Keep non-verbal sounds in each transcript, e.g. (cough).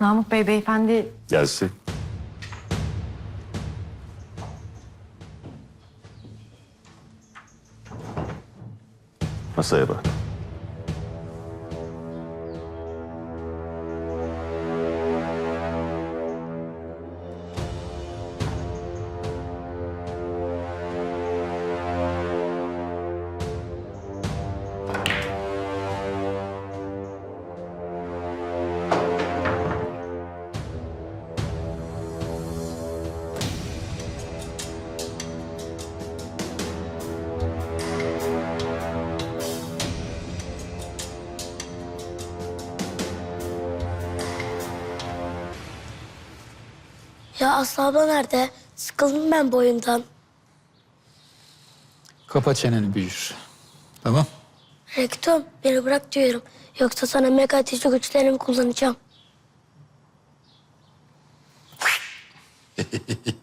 Namık Bey beyefendi Gelsin. Masaya bak. Ya Aslı abla nerede? Sıkıldım ben bu oyundan. Kapa çeneni büyür. Tamam. Rektum beni bırak diyorum. Yoksa sana mega ateşi güçlerimi kullanacağım. (laughs)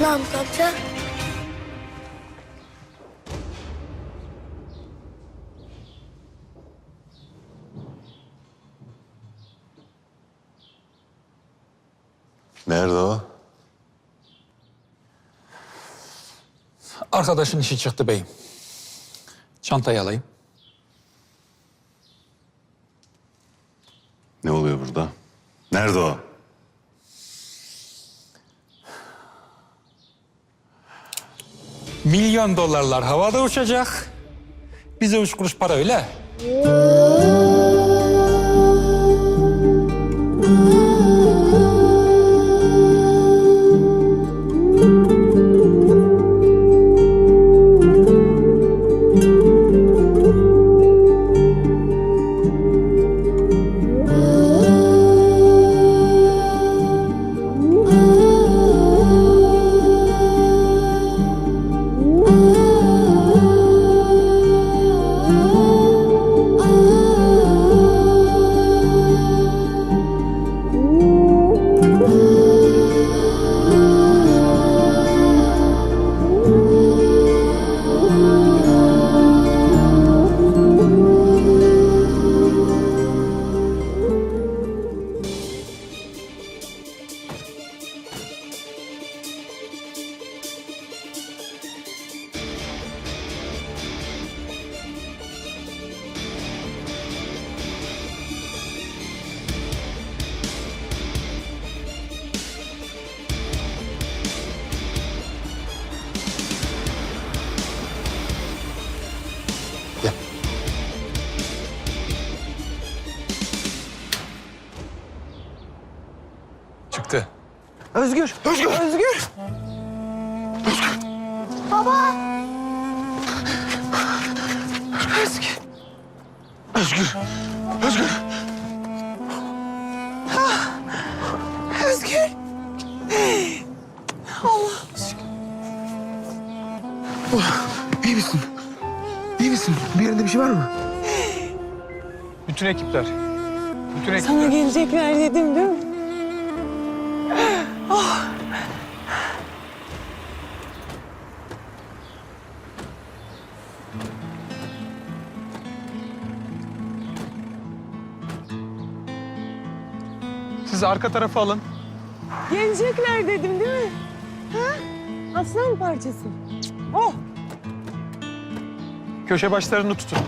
Namık amca. Nerede o? Arkadaşın işi çıktı beyim. Çantayı alayım. Ne oluyor burada? Nerede o? Milyon dolarlar havada uçacak. Bize üç kuruş para öyle. Özgür. Özgür. Özgür. Özgür. Özgür. Ah, Özgür. Allah aşkına. İyi misin? İyi misin? Bir yerinde bir şey var mı? Bütün ekipler. Bütün ekipler. Sana gelecekler dedim değil mi? Siz arka tarafı alın. Gelecekler dedim değil mi? Ha? Aslan parçası. Oh. Köşe başlarını tutun.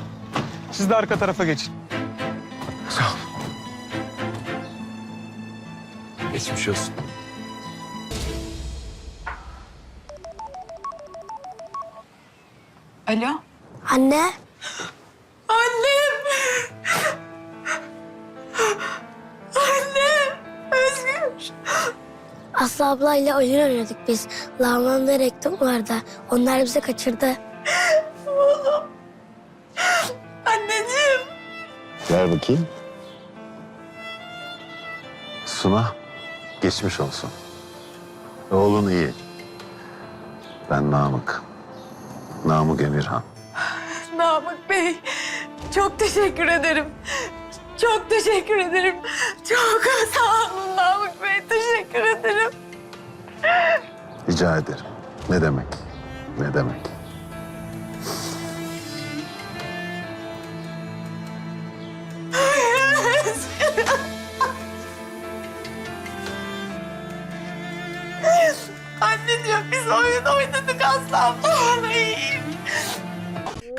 Siz de arka tarafa geçin. Sağ ol. Geçmiş olsun. Alo. Anne. Annem. Annem. Özgür. Aslı ablayla oyun oynadık biz. Laman ve rektum vardı. Onlar bizi kaçırdı. Anneciğim. Gel bakayım. Suna, geçmiş olsun. Oğlun iyi. Ben Namık. Namık Emirhan. Namık Bey. Çok teşekkür ederim. Çok teşekkür ederim. Çok sağ olun Namık Bey. Teşekkür ederim. Rica ederim. Ne demek? Ne demek? Anneciğim biz oyun oynadık. İyiyim.